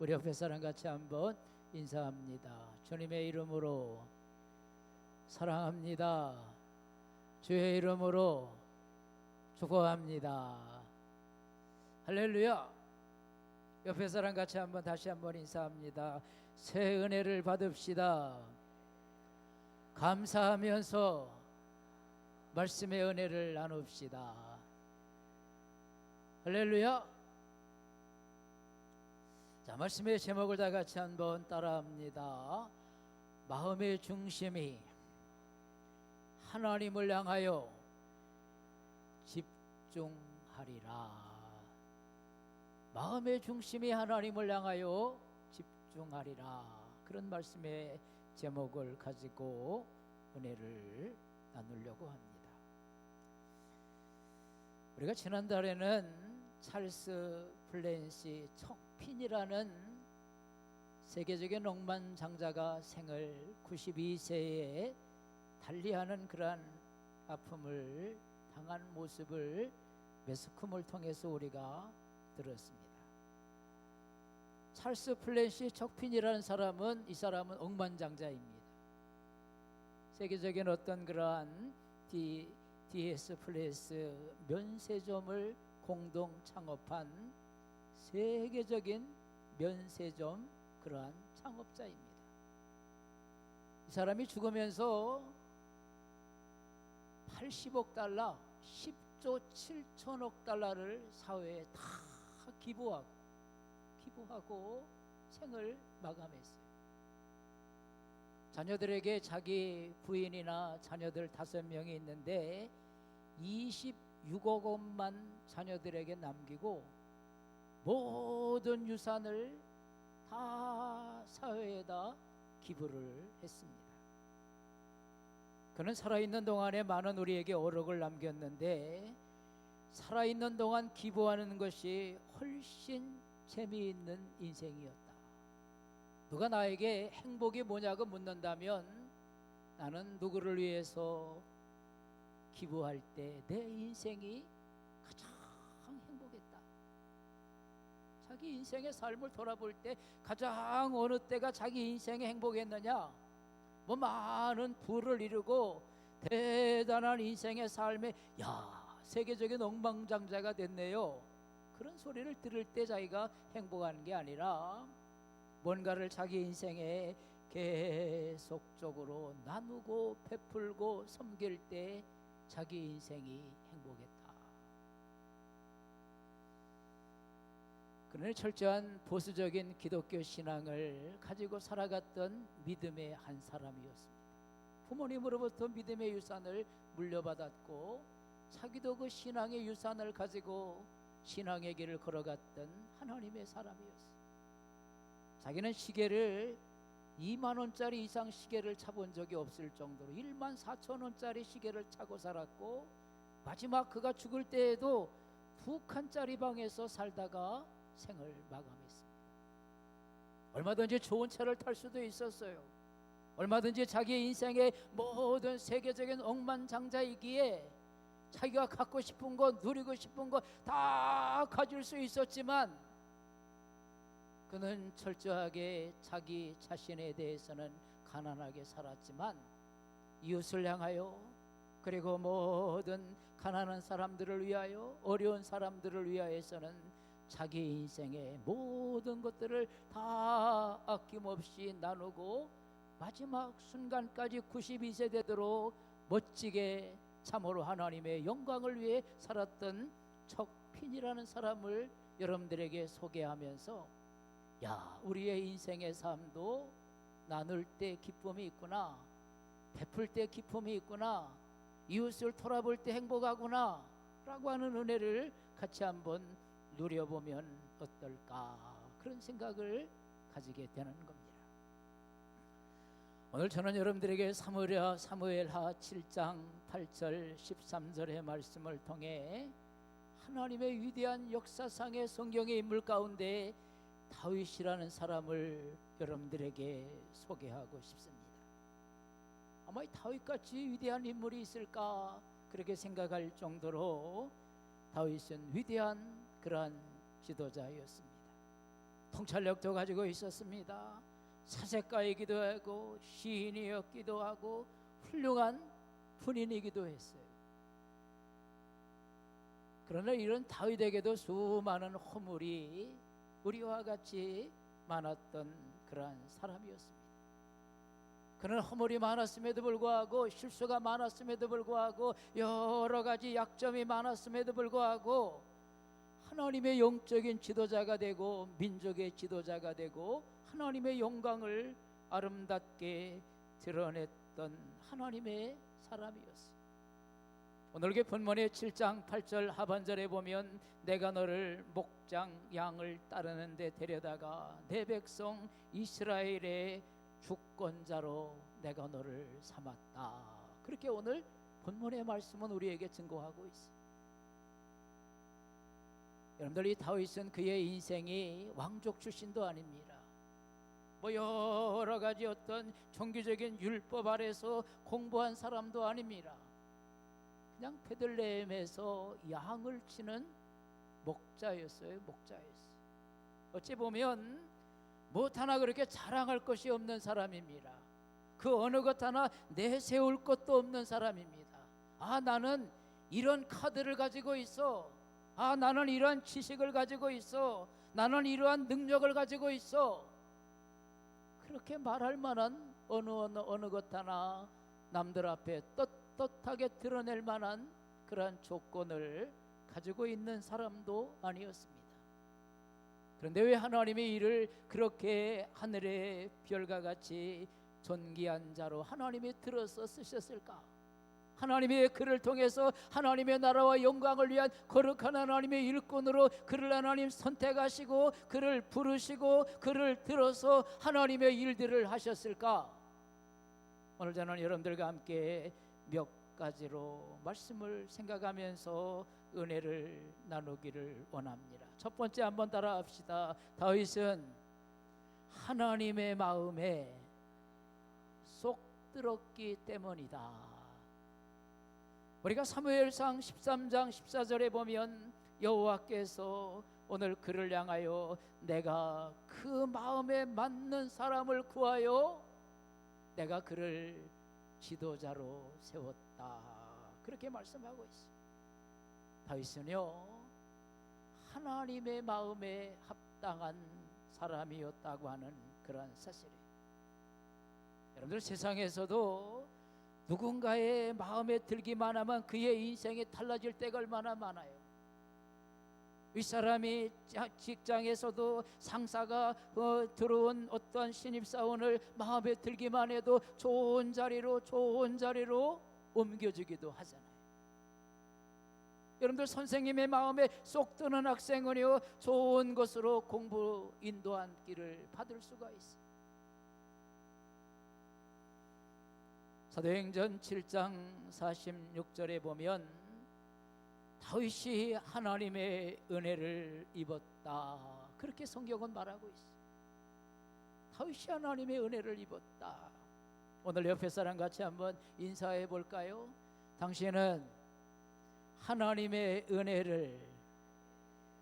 우리 옆에 사람 같이 한번 인사합니다. 주님의 이름으로 사랑합니다. 주의 이름으로 축복합니다. 할렐루야. 옆에 사람 같이 한번 다시 한번 인사합니다. 새 은혜를 받읍시다. 감사하면서 말씀의 은혜를 나눕시다. 할렐루야. 자, 말씀의 제목을 다 같이 한번 따라합니다. 마음의 중심이 하나님을 향하여 집중하리라. 마음의 중심이 하나님을 향하여 집중하리라. 그런 말씀의 제목을 가지고 은혜를 나누려고 합니다. 우리가 지난달에는 찰스 플랜시 척 핀이라는 세계적인 억만장자가 생을 92세에 달리하는 그러한 아픔을 당한 모습을 매스컴을 통해서 우리가 들었습니다. 찰스 플랜시 척핀이라는 사람은 이 사람은 억만장자입니다. 세계적인 어떤 그러한 디, DS 플레스 면세점을 공동 창업한 세계적인 면세점 그러한 창업자입니다. 이 사람이 죽으면서 80억 달러, 10조 7천억 달러를 사회에 다 기부하고 기부하고 생을 마감했어요. 자녀들에게 자기 부인이나 자녀들 다섯 명이 있는데 26억 원만 자녀들에게 남기고 모든 유산을 다 사회에다 기부를 했습니다. 그는 살아있는 동안에 많은 우리에게 어록을 남겼는데 살아있는 동안 기부하는 것이 훨씬 재미있는 인생이었다. 누가 나에게 행복이 뭐냐고 묻는다면 나는 누구를 위해서 기부할 때 내 인생이 자기 인생의 삶을 돌아볼 때 가장 어느 때가 자기 인생의 행복했느냐? 뭐 많은 부를 이루고 대단한 인생의 삶에 야 세계적인 엉망장자가 됐네요. 그런 소리를 들을 때 자기가 행복한 게 아니라 뭔가를 자기 인생에 계속적으로 나누고 베풀고 섬길 때 자기 인생이 행복했다. 그는 철저한 보수적인 기독교 신앙을 가지고 살아갔던 믿음의 한 사람이었습니다. 부모님으로부터 믿음의 유산을 물려받았고 자기도 그 신앙의 유산을 가지고 신앙의 길을 걸어갔던 하나님의 사람이었습니다. 자기는 시계를 2만 원짜리 이상 시계를 차본 적이 없을 정도로 1만 4천 원짜리 시계를 차고 살았고 마지막 그가 죽을 때에도 두 칸짜리 방에서 살다가 생을 마감했습니다. 얼마든지 좋은 차를 탈 수도 있었어요. 얼마든지 자기 인생의 모든 세계적인 억만장자이기에 자기가 갖고 싶은 거 누리고 싶은 거다 가질 수 있었지만 그는 철저하게 자기 자신에 대해서는 가난하게 살았지만 이웃을 향하여 그리고 모든 가난한 사람들을 위하여 어려운 사람들을 위하여서는 자기 인생의 모든 것들을 다 아낌없이 나누고 마지막 순간까지 92세 되도록 멋지게 참으로 하나님의 영광을 위해 살았던 척핀이라는 사람을 여러분들에게 소개하면서 야, 우리의 인생의 삶도 나눌 때 기쁨이 있구나. 베풀 때 기쁨이 있구나. 이웃을 돌아볼 때 행복하구나. 라고 하는 은혜를 같이 한번 누려보면 어떨까. 그런 생각을 가지게 되는 겁니다. 오늘 저는 여러분들에게 사무엘하, 사무엘하 7장 8절 13절의 말씀을 통해 하나님의 위대한 역사상의 성경의 인물 가운데 다윗이라는 사람을 여러분들에게 소개하고 싶습니다. 아마 이 다윗같이 위대한 인물이 있을까 그렇게 생각할 정도로 다윗은 위대한 그러한 지도자였습니다. 통찰력도 가지고 있었습니다. 사색가이기도 하고 시인이었기도 하고 훌륭한 군인이기도 했어요. 그러나 이런 다윗에게도 수많은 허물이 우리와 같이 많았던 그러한 사람이었습니다. 그는 허물이 많았음에도 불구하고 실수가 많았음에도 불구하고 여러 가지 약점이 많았음에도 불구하고 하나님의 영적인 지도자가 되고 민족의 지도자가 되고 하나님의 영광을 아름답게 드러냈던 하나님의 사람이었어요. 오늘 그 본문의 7장 8절 하반절에 보면 내가 너를 목장 양을 따르는 데 데려다가 내 백성 이스라엘의 주권자로 내가 너를 삼았다. 그렇게 오늘 본문의 말씀은 우리에게 증거하고 있어요. 여러분들 이 다윗은 그의 인생이 왕족 출신도 아닙니다. 뭐 여러 가지 어떤 종교적인 율법 아래서 공부한 사람도 아닙니다. 그냥 베들레헴에서 양을 치는 목자였어요. 목자였어요. 어찌 보면 무엇 하나 그렇게 자랑할 것이 없는 사람입니다. 그 어느 것 하나 내세울 것도 없는 사람입니다. 아 나는 이런 카드를 가지고 있어. 아 나는 이러한 지식을 가지고 있어. 나는 이러한 능력을 가지고 있어. 그렇게 말할 만한 어느 어느 어느 것 하나 남들 앞에 떳떳하게 드러낼 만한 그러한 조건을 가지고 있는 사람도 아니었습니다. 그런데 왜 하나님의 일을 그렇게 하늘의 별과 같이 존귀한 자로 하나님이 들어서 쓰셨을까? 하나님의 그를 통해서 하나님의 나라와 영광을 위한 거룩한 하나님의 일꾼으로 그를 하나님 선택하시고 그를 부르시고 그를 들어서 하나님의 일들을 하셨을까? 오늘 저는 여러분들과 함께 몇 가지로 말씀을 생각하면서 은혜를 나누기를 원합니다. 첫 번째 한번 따라합시다. 다윗은 하나님의 마음에 쏙 들었기 때문이다. 우리가 사무엘상 13장 14절에 보면 여호와께서 오늘 그를 향하여 내가 그 마음에 맞는 사람을 구하여 내가 그를 지도자로 세웠다. 그렇게 말씀하고 있어요. 다윗은요 하나님의 마음에 합당한 사람이었다고 하는 그러한 사실이에요. 여러분들 세상에서도 누군가의 마음에 들기만 하면 그의 인생이 달라질 때가 얼마나 많아요. 이 사람이 직장에서도 상사가 어, 들어온 어떤 신입사원을 마음에 들기만 해도 좋은 자리로 좋은 자리로 옮겨주기도 하잖아요. 여러분들 선생님의 마음에 쏙 드는 학생은요 좋은 것으로 공부 인도한 길을 받을 수가 있어요. 사도행전 7장 46절에 보면 다윗이 하나님의 은혜를 입었다. 그렇게 성경은 말하고 있어. 다윗이 하나님의 은혜를 입었다. 오늘 옆에 사람 같이 한번 인사해 볼까요? 당신은 하나님의 은혜를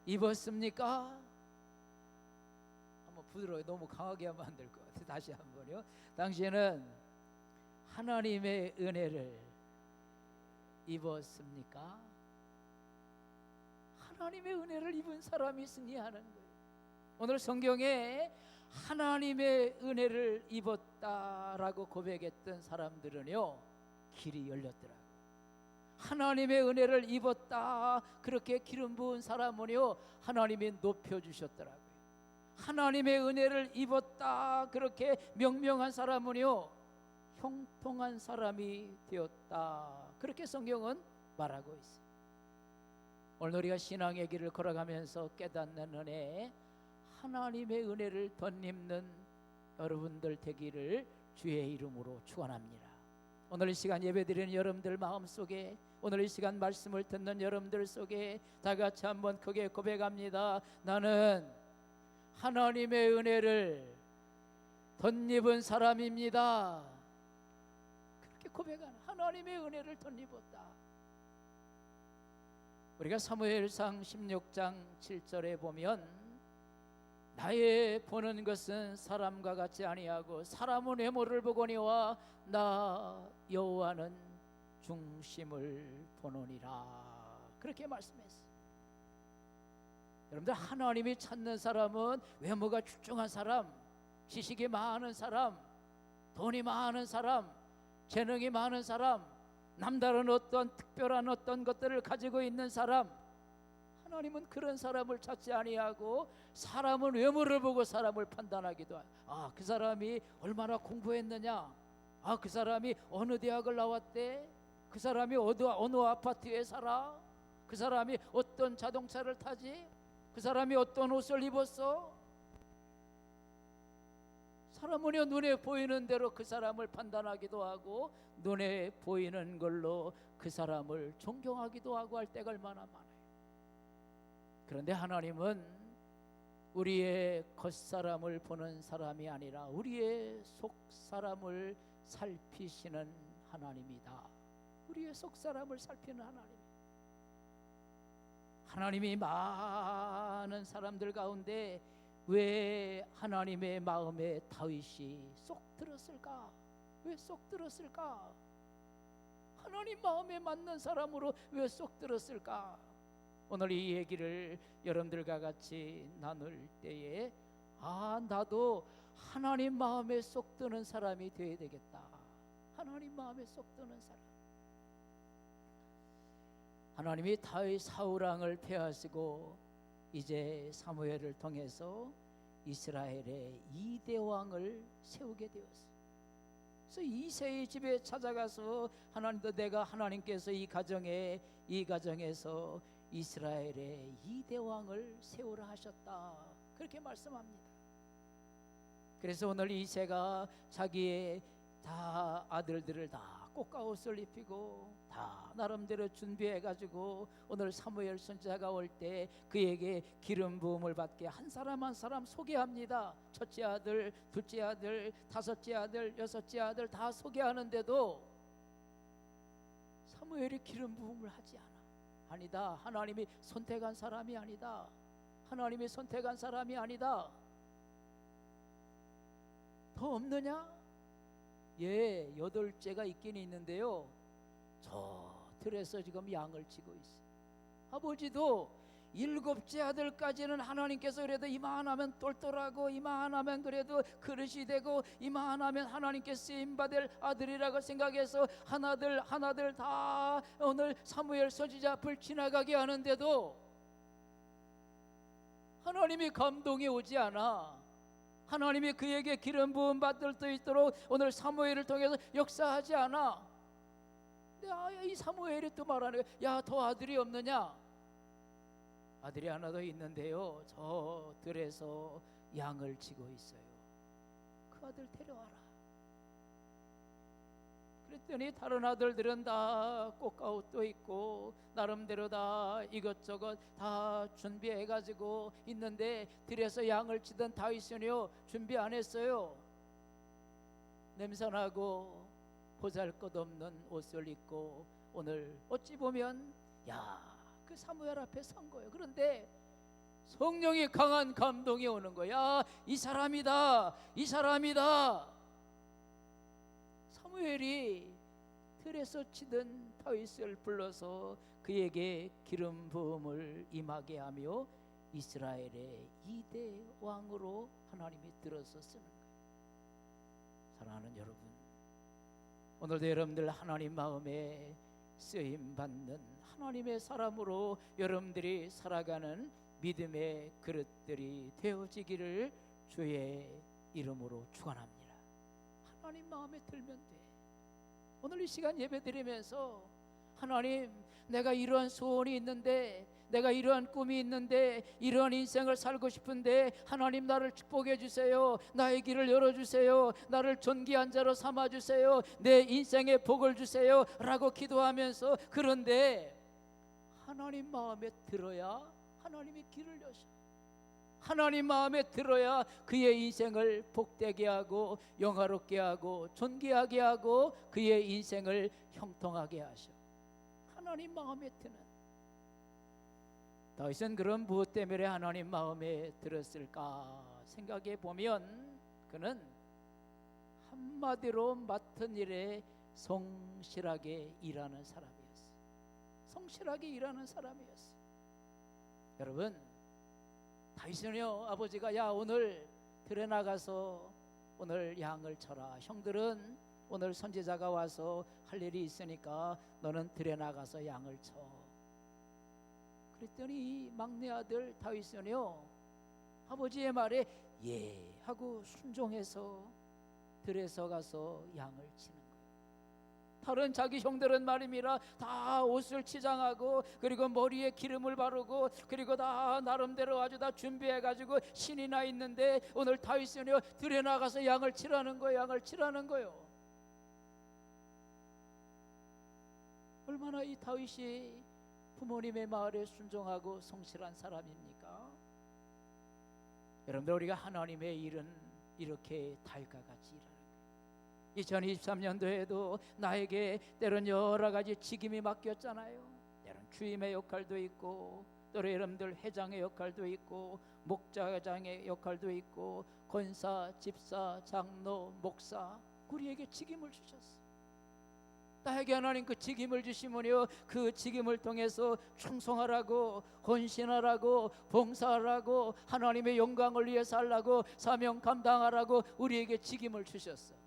입었습니까? 한번 부드러워 너무 강하게 하면 안 될 것 같아. 다시 한번요. 당신은 하나님의 은혜를 입었습니까? 하나님의 은혜를 입은 사람이 승리하는 거예요. 오늘 성경에 하나님의 은혜를 입었다라고 고백했던 사람들은요 길이 열렸더라고요. 하나님의 은혜를 입었다 그렇게 기름 부은 사람은요 하나님이 높여 주셨더라고요. 하나님의 은혜를 입었다 그렇게 명명한 사람은요 형통한 사람이 되었다. 그렇게 성경은 말하고 있어요. 오늘 우리가 신앙의 길을 걸어가면서 깨닫는 은혜, 하나님의 은혜를 덧입는 여러분들 되기를 주의 이름으로 축원합니다. 오늘 이 시간 예배드리는 여러분들 마음 속에 오늘 이 시간 말씀을 듣는 여러분들 속에 다 같이 한번 크게 고백합니다. 나는 하나님의 은혜를 덧입은 사람입니다. 고백하는 하나님의 은혜를 덧입었다. 우리가 사무엘상 16장 7절에 보면 나의 보는 것은 사람과 같지 아니하고 사람은 외모를 보거니와 나 여호와는 중심을 보노니라 그렇게 말씀했어요. 여러분들 하나님이 찾는 사람은 외모가 출중한 사람, 지식이 많은 사람, 돈이 많은 사람, 재능이 많은 사람, 남다른 어떤 특별한 어떤 것들을 가지고 있는 사람, 하나님은 그런 사람을 찾지 아니하고 사람은 외모를 보고 사람을 판단하기도 하. 아, 그 사람이 얼마나 공부했느냐? 아, 그 사람이 어느 대학을 나왔대? 그 사람이 어느 어느 아파트에 살아? 그 사람이 어떤 자동차를 타지? 그 사람이 어떤 옷을 입었어? 사람은요 눈에 보이는 대로 그 사람을 판단하기도 하고 눈에 보이는 걸로 그 사람을 존경하기도 하고 할 때가 얼마나 많아요. 그런데 하나님은 우리의 겉사람을 보는 사람이 아니라 우리의 속사람을 살피시는 하나님이다. 우리의 속사람을 살피는 하나님. 하나님이 많은 사람들 가운데 왜 하나님의 마음에 다윗이 쏙 들었을까? 왜 쏙 들었을까? 하나님 마음에 맞는 사람으로 왜 쏙 들었을까? 오늘 이 얘기를 여러분들과 같이 나눌 때에 아 나도 하나님 마음에 쏙 드는 사람이 되어야 되겠다. 하나님 마음에 쏙 드는 사람. 하나님이 다윗 사울 왕을 폐하시고 이제 사무엘을 통해서 이스라엘의 이대 왕을 세우게 되었어요. 그래서 이세의 집에 찾아가서 하나님도 내가 하나님께서 이 가정에 이 가정에서 이스라엘의 이대 왕을 세우라 하셨다. 그렇게 말씀합니다. 그래서 오늘 이세가 자기의 다 아들들을 다 꽃가옷을 입히고 다 나름대로 준비해 가지고 오늘 사무엘 선지자가 올 때 그에게 기름 부음을 받게 한 사람 한 사람 소개합니다. 첫째 아들, 둘째 아들, 다섯째 아들, 여섯째 아들 다 소개하는데도 사무엘이 기름 부음을 하지 않아. 아니다. 하나님이 선택한 사람이 아니다. 하나님이 선택한 사람이 아니다. 더 없느냐? 예, 여덟째가 있긴 있는데요. 저 들에서 지금 양을 치고 있어. 아버지도 일곱째 아들까지는 하나님께서 그래도 이만 하면 똘똘하고 이만 하면 그래도 그릇이 되고 이만 하면 하나님께 쓰임 받을 아들이라고 생각해서 하나들 하나들 다 오늘 사무엘 서지자 앞을 지나가게 하는데도 하나님이 감동이 오지 않아. 하나님이 그에게 기름 부음 받을 수 있도록 오늘 사무엘을 통해서 역사하지 않아. 야, 이 사무엘이 또 말하는 거야. 야, 더 아들이 없느냐? 아들이 하나 더 있는데요. 저 들에서 양을 치고 있어요. 그 아들 데려와라. 그랬더니 다른 아들들은 다 꽃가옷도 있고 나름대로 다 이것저것 다 준비해 가지고 있는데 들에서 양을 치던 다윗은요 준비 안 했어요. 냄새나고 보잘것없는 옷을 입고 오늘 어찌 보면 야 그 사무엘 앞에 선 거예요. 그런데 성령이 강한 감동이 오는 거야. 이 사람이다. 이 사람이다. 사무엘이 들에서 치던 다윗을 불러서 그에게 기름 부음을 임하게 하며 이스라엘의 이대 왕으로 하나님이 들어서 쓰는 거예요. 사랑하는 여러분, 오늘도 여러분들 하나님 마음에 쓰임 받는 하나님의 사람으로 여러분들이 살아가는 믿음의 그릇들이 되어지기를 주의 이름으로 축원합니다. 하나님 마음에 들면 돼. 오늘 이 시간 예배드리면서 하나님 내가 이러한 소원이 있는데 내가 이러한 꿈이 있는데 이러한 인생을 살고 싶은데 하나님 나를 축복해 주세요. 나의 길을 열어 주세요. 나를 존귀한 자로 삼아 주세요. 내 인생에 복을 주세요. 라고 기도하면서 그런데 하나님 마음에 들어야 하나님이 길을 여셔. 하나님 마음에 들어야 그의 인생을 복되게 하고 영화롭게 하고 존귀하게 하고 그의 인생을 형통하게 하셔. 하나님 마음에 드는 다윗은 그런 무엇 때문에 하나님 마음에 들었을까 생각해 보면 그는 한마디로 맡은 일에 성실하게 일하는 사람이었어. 성실하게 일하는 사람이었어. 여러분, 다윗은요 아버지가 야 오늘 들에 나가서 오늘 양을 쳐라. 형들은 오늘 선지자가 와서 할 일이 있으니까 너는 들에 나가서 양을 쳐. 그랬더니 이 막내 아들 다윗은요 아버지의 말에 예 하고 순종해서 들에서 가서 양을 치는. 다른 자기 형들은 말입니다. 다 옷을 치장하고 그리고 머리에 기름을 바르고 그리고 다 나름대로 아주 다 준비해 가지고 신이 나 있는데 오늘 다윗은요 들에 나가서 양을 치라는 거예요. 양을 치라는 거예요. 얼마나 이 다윗이 부모님의 말에 순종하고 성실한 사람입니까? 여러분들 우리가 하나님의 일은 이렇게 다윗과 같이 거예요. 2023년도에도 나에게 때론 여러 가지 직임이 맡겼잖아요. 때론 주임의 역할도 있고 또 여러분들 회장의 역할도 있고 목자장의 역할도 있고 권사, 집사, 장로, 목사 우리에게 직임을 주셨어. 나에게 하나님 그 직임을 주시면요 그 직임을 통해서 충성하라고 헌신하라고 봉사하라고 하나님의 영광을 위해 살라고 사명 감당하라고 우리에게 직임을 주셨어.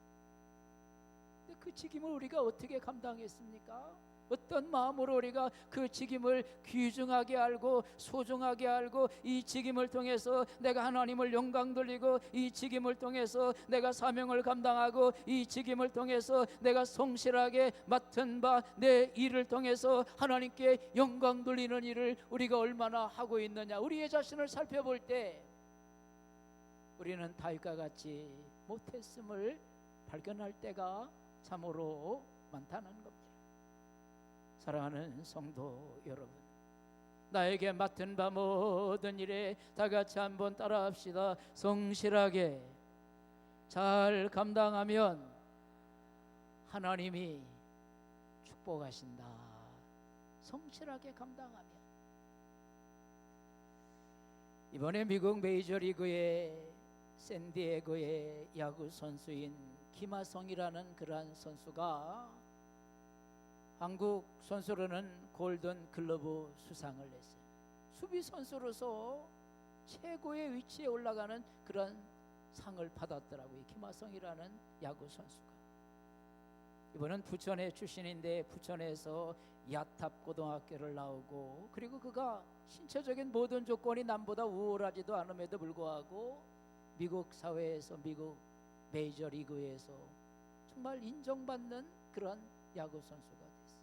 그 직임을 우리가 어떻게 감당했습니까? 어떤 마음으로 우리가 그 직임을 귀중하게 알고 소중하게 알고 이 직임을 통해서 내가 하나님을 영광 돌리고 이 직임을 통해서 내가 사명을 감당하고 이 직임을 통해서 내가 성실하게 맡은 바 내 일을 통해서 하나님께 영광 돌리는 일을 우리가 얼마나 하고 있느냐 우리의 자신을 살펴볼 때 우리는 다윗과 같이 못했음을 발견할 때가 참으로 많다는 겁니다. 사랑하는 성도 여러분, 나에게 맡은 바 모든 일에 다 같이 한번 따라합시다. 성실하게 잘 감당하면 하나님이 축복하신다. 성실하게 감당하면 이번에 미국 메이저리그의 샌디에고의 야구 선수인 김하성이라는 그러한 선수가 한국 선수로는 골든 글러브 수상을 했어요. 수비 선수로서 최고의 위치에 올라가는 그런 상을 받았더라고요. 김하성이라는 야구 선수가. 이번은 부천의 출신인데 부천에서 야탑 고등학교를 나오고 그리고 그가 신체적인 모든 조건이 남보다 우월하지도 않음에도 불구하고 미국 사회에서 미국 메이저 리그에서 정말 인정받는 그런 야구 선수가 됐어요.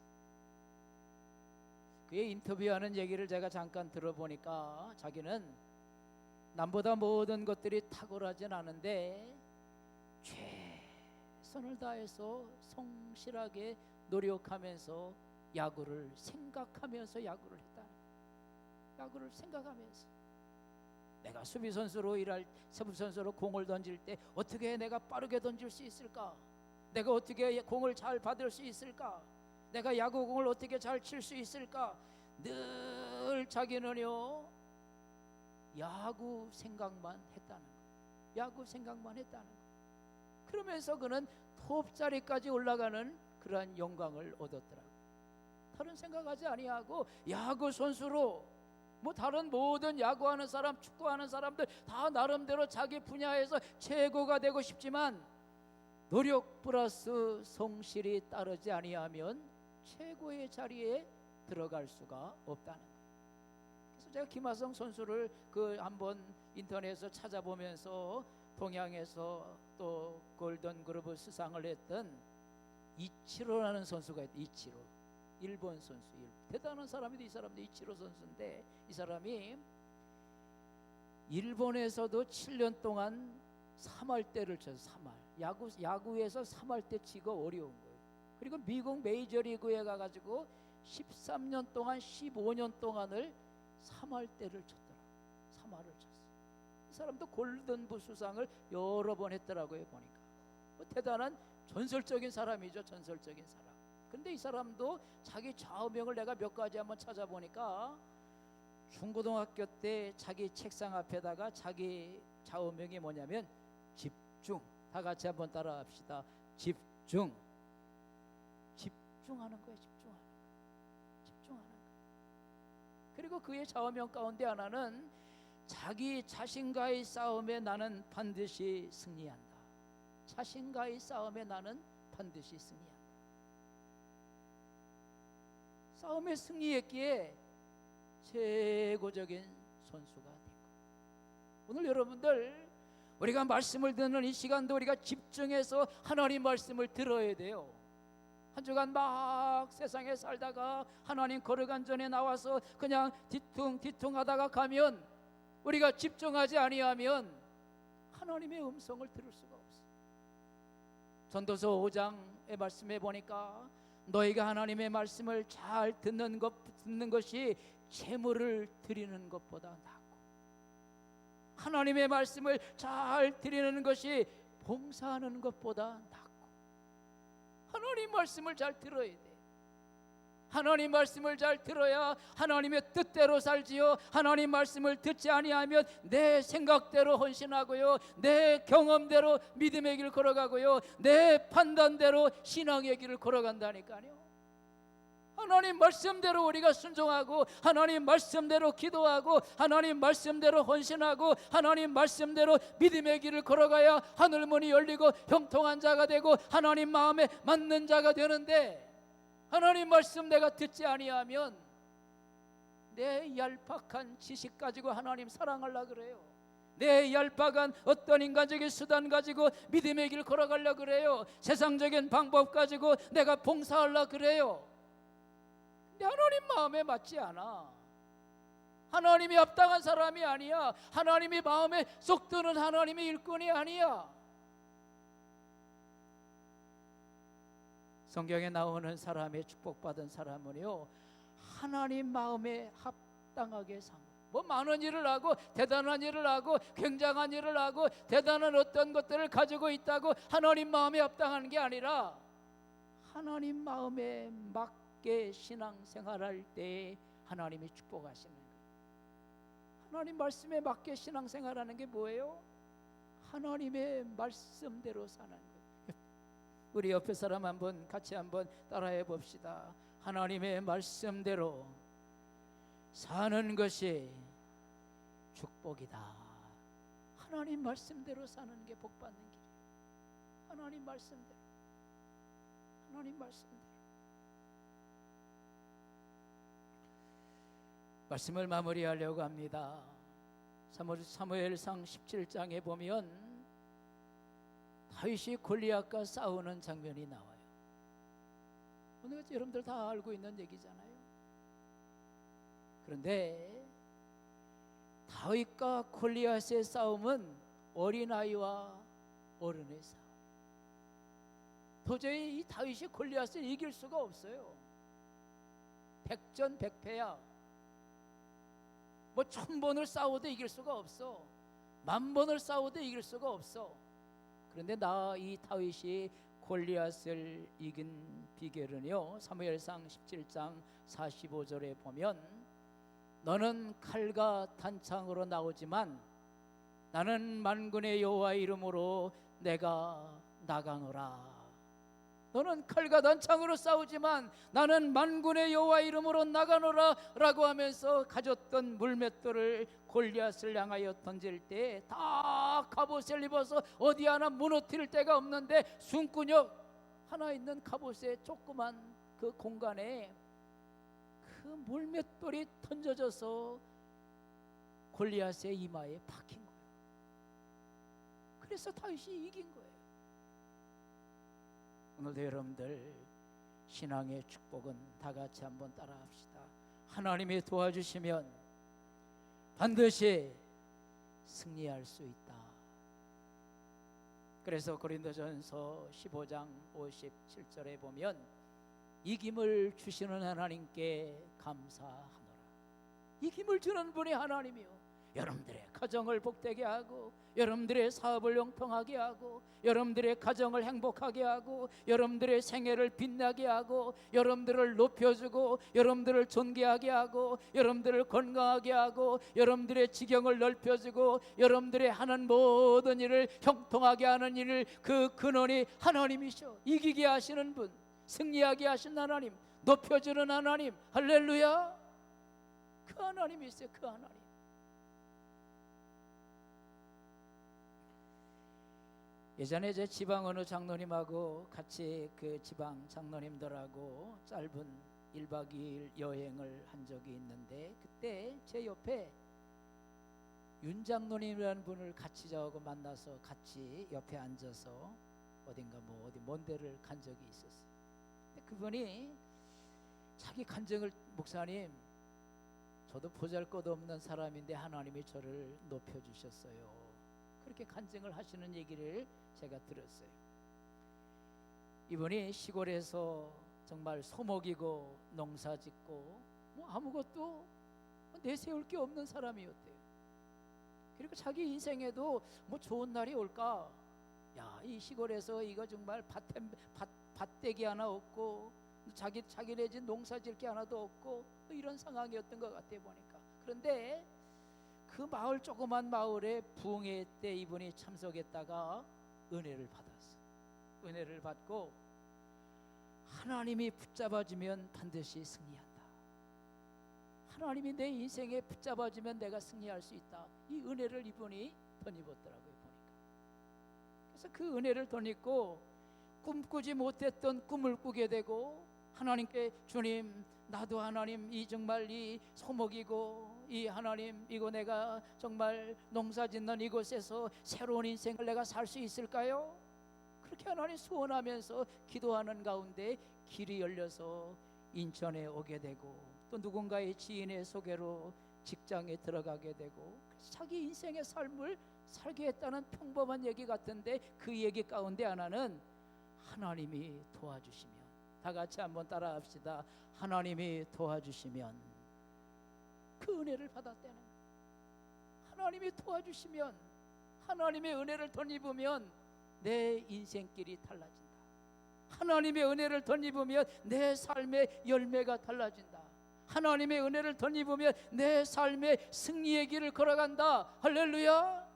그의 인터뷰하는 얘기를 제가 잠깐 들어보니까 자기는 남보다 모든 것들이 탁월하진 않은데 최선을 다해서 성실하게 노력하면서 야구를 생각하면서 야구를 했다. 야구를 생각하면서 내가 수비 선수로 일할 수비 선수로 공을 던질 때 어떻게 내가 빠르게 던질 수 있을까? 내가 어떻게 공을 잘 받을 수 있을까? 내가 야구공을 어떻게 잘 칠 수 있을까? 늘 자기는요 야구 생각만 했다는 거. 야구 생각만 했다는 거. 그러면서 그는 톱 자리까지 올라가는 그러한 영광을 얻었더라고. 다른 생각하지 아니하고 야구 선수로 뭐 다른 모든 야구하는 사람, 축구하는 사람들 다 나름대로 자기 분야에서 최고가 되고 싶지만 노력 플러스 성실이 따르지 아니하면 최고의 자리에 들어갈 수가 없다는 거예요. 제가 김하성 선수를 그 한번 인터넷에서 찾아보면서 동양에서 또 골든 그루브 수상을 했던 이치로라는 선수가 있다. 이치로. 일본 선수. 대단한 사람인데 이 사람도 이치로 선수인데 이 사람이 일본에서도 7년 동안 3할대를 쳐서 3할. 야구 야구에서 3할대 치고 어려운 거예요. 그리고 미국 메이저리그에 가 가지고 13년 동안 15년 동안을 3할대를 쳤더라. 3할을 쳤어. 이 사람도 골든부 수상을 여러 번 했더라고요, 보니까. 뭐 대단한 전설적인 사람이죠, 전설적인 사람. 근데 이 사람도 자기 좌우명을 내가 몇 가지 한번 찾아보니까 중고등학교 때 자기 책상 앞에다가 자기 좌우명이 뭐냐면 집중. 다 같이 한번 따라합시다. 집중. 집중하는 거예요. 집중하는 거. 집중하는 거. 그리고 그의 좌우명 가운데 하나는 자기 자신과의 싸움에 나는 반드시 승리한다. 자신과의 싸움에 나는 반드시 승리한다. 싸움에 승리했기에 최고적인 선수가 된 거예요. 오늘 여러분들 우리가 말씀을 듣는 이 시간도 우리가 집중해서 하나님 말씀을 들어야 돼요. 한 주간 막 세상에 살다가 하나님 거룩한 전에 나와서 그냥 뒤퉁 뒤퉁 하다가 가면 우리가 집중하지 아니하면 하나님의 음성을 들을 수가 없어. 전도서 5장의 말씀에 보니까 너희가 하나님의 말씀을 잘 듣는 것 듣는 것이 재물을 드리는 것보다 낫고 하나님의 말씀을 잘 드리는 것이 봉사하는 것보다 낫고 하나님 말씀을 잘 들어야 돼. 하나님 말씀을 잘 들어야 하나님의 뜻대로 살지요. 하나님 말씀을 듣지 아니하면 내 생각대로 헌신하고요. 내 경험대로 믿음의 길 걸어가고요. 내 판단대로 신앙의 길을 걸어간다니까요. 하나님 말씀대로 우리가 순종하고 하나님 말씀대로 기도하고 하나님 말씀대로 헌신하고 하나님 말씀대로 믿음의 길을 걸어가야 하늘 문이 열리고 형통한 자가 되고 하나님 마음에 맞는 자가 되는데 하나님 말씀 내가 듣지 아니하면 내 얄팍한 지식 가지고 하나님 사랑하려 그래요. 내 얄팍한 어떤 인간적인 수단 가지고 믿음의 길 걸어가려 그래요. 세상적인 방법 가지고 내가 봉사하려 그래요. 근데 하나님 마음에 맞지 않아. 하나님이 합당한 사람이 아니야. 하나님이 마음에 쏙 드는 하나님의 일꾼이 아니야. 성경에 나오는 사람의 축복받은 사람은요 하나님 마음에 합당하게 산 거예요. 뭐 많은 일을 하고 대단한 일을 하고 굉장한 일을 하고 대단한 어떤 것들을 가지고 있다고 하나님 마음에 합당하는 게 아니라 하나님 마음에 맞게 신앙생활할 때 하나님이 축복하시는 거예요. 하나님 말씀에 맞게 신앙생활하는 게 뭐예요? 하나님의 말씀대로 사는 거예요. 우리 옆에 사람 한번 같이 한번 따라해 봅시다. 하나님의 말씀대로 사는 것이 축복이다. 하나님 말씀대로 사는 게 복 받는 길이에요. 하나님 말씀대로. 하나님 말씀대로. 말씀을 마무리하려고 합니다. 사무- 사무엘상 17장에 보면 다윗이 골리앗과 싸우는 장면이 나와요. 오늘 여러분들 다 알고 있는 얘기잖아요. 그런데 다윗과 골리앗의 싸움은 어린아이와 어른의 싸움. 도저히 이 다윗이 골리앗을 이길 수가 없어요. 백전백패야. 뭐 천 번을 싸워도 이길 수가 없어. 만 번을 싸워도 이길 수가 없어. 그런데 나 이 다윗이 골리앗을 이긴 비결은요. 사무엘상 17장 45절에 보면 너는 칼과 단창으로 나오지만 나는 만군의 여호와 이름으로 내가 나가노라. 너는 칼과 단창으로 싸우지만 나는 만군의 여호와 이름으로 나가노라라고 하면서 가졌던 물맷돌을 골리앗을 향하여 던질 때 다 갑옷을 입어서 어디 하나 무너뜨릴 데가 없는데 숨구녕 하나 있는 갑옷의 조그만 그 공간에 그 물맷돌이 던져져서 골리앗의 이마에 박힌 거예요. 그래서 다윗이 이긴 거예요. 오늘도 여러분들 신앙의 축복은 다 같이 한번 따라합시다. 하나님이 도와주시면 반드시 승리할 수 있다. 그래서 고린도전서 15장 57절에 보면 이김을 주시는 하나님께 감사하노라. 이김을 주는 분이 하나님이요. 여러분들의 가정을 복되게 하고 여러분들의 사업을 영통하게 하고 여러분들의 가정을 행복하게 하고 여러분들의 생애를 빛나게 하고 여러분들을 높여주고 여러분들을 존귀하게 하고 여러분들을 건강하게 하고 여러분들의 지경을 넓혀주고 여러분들의 하는 모든 일을 형통하게 하는 일을 그 근원이 하나님이셔. 이기게 하시는 분 승리하게 하신 하나님 높여주는 하나님. 할렐루야. 그 하나님이 있어요 그 하나님 예전에 제 지방 어느 장로님하고 같이 그 지방 장로님들하고 짧은 1박 2일 여행을 한 적이 있는데 그때 제 옆에 윤 장로님이라는 분을 같이 저하고 만나서 같이 옆에 앉아서 어딘가 뭐 어디 먼 데를 간 적이 있었어요. 그분이 자기 간증을 목사님 저도 보잘것없는 사람인데 하나님이 저를 높여 주셨어요. 그렇게 간증을 하시는 얘기를 제가 들었어요. 이분이 시골에서 정말 소목이고 농사 짓고 뭐 아무것도 내세울 게 없는 사람이었대요. 그리고 자기 인생에도 뭐 좋은 날이 올까? 야, 이 시골에서 이거 정말 밭, 밭 밭대기 하나 없고 자기 자기네 집 농사 질 게 하나도 없고 뭐 이런 상황이었던 것 같아 보니까. 그런데 그 마을 조그만 마을에 부흥회 때 이분이 참석했다가 은혜를 받았어. 은혜를 받고 하나님이 붙잡아주면 반드시 승리한다. 하나님이 내 인생에 붙잡아주면 내가 승리할 수 있다. 이 은혜를 이분이 덧입었더라고요 보니까. 그래서 그 은혜를 덧입고 꿈꾸지 못했던 꿈을 꾸게 되고 하나님께 주님 나도 하나님 이 정말 이 소목이고 이 하나님 이거 내가 정말 농사 짓는 이곳에서 새로운 인생을 내가 살 수 있을까요? 그렇게 하나님 소원하면서 기도하는 가운데 길이 열려서 인천에 오게 되고 또 누군가의 지인의 소개로 직장에 들어가게 되고 자기 인생의 삶을 살게 했다는 평범한 얘기 같은데 그 얘기 가운데 하나는 하나님이 도와주시면 다 같이 한번 따라합시다. 하나님이 도와주시면 그 은혜를 받았다는. 하나님이 도와주시면 하나님의 은혜를 덧입으면 내 인생길이 달라진다. 하나님의 은혜를 덧입으면 내 삶의 열매가 달라진다. 하나님의 은혜를 덧입으면 내 삶의 승리의 길을 걸어간다. 할렐루야.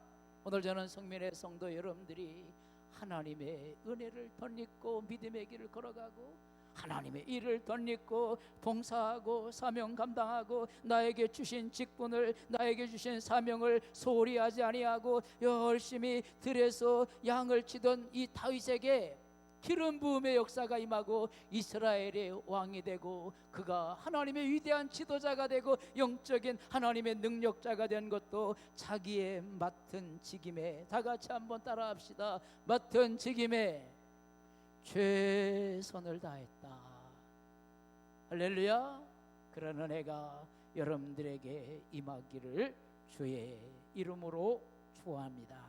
오늘 저는 성민의 성도 여러분들이 하나님의 은혜를 덧입고 믿음의 길을 걸어가고 하나님의 일을 덧입고 봉사하고 사명 감당하고 나에게 주신 직분을 나에게 주신 사명을 소홀히 하지 아니하고 열심히 들에서 양을 치던 이 다윗에게 기름 부음의 역사가 임하고 이스라엘의 왕이 되고 그가 하나님의 위대한 지도자가 되고 영적인 하나님의 능력자가 된 것도 자기의 맡은 직임에 다 같이 한번 따라합시다. 맡은 직임에 최선을 다했다. 할렐루야. 그런 은혜가 여러분들에게 임하기를 주의 이름으로 축원합니다.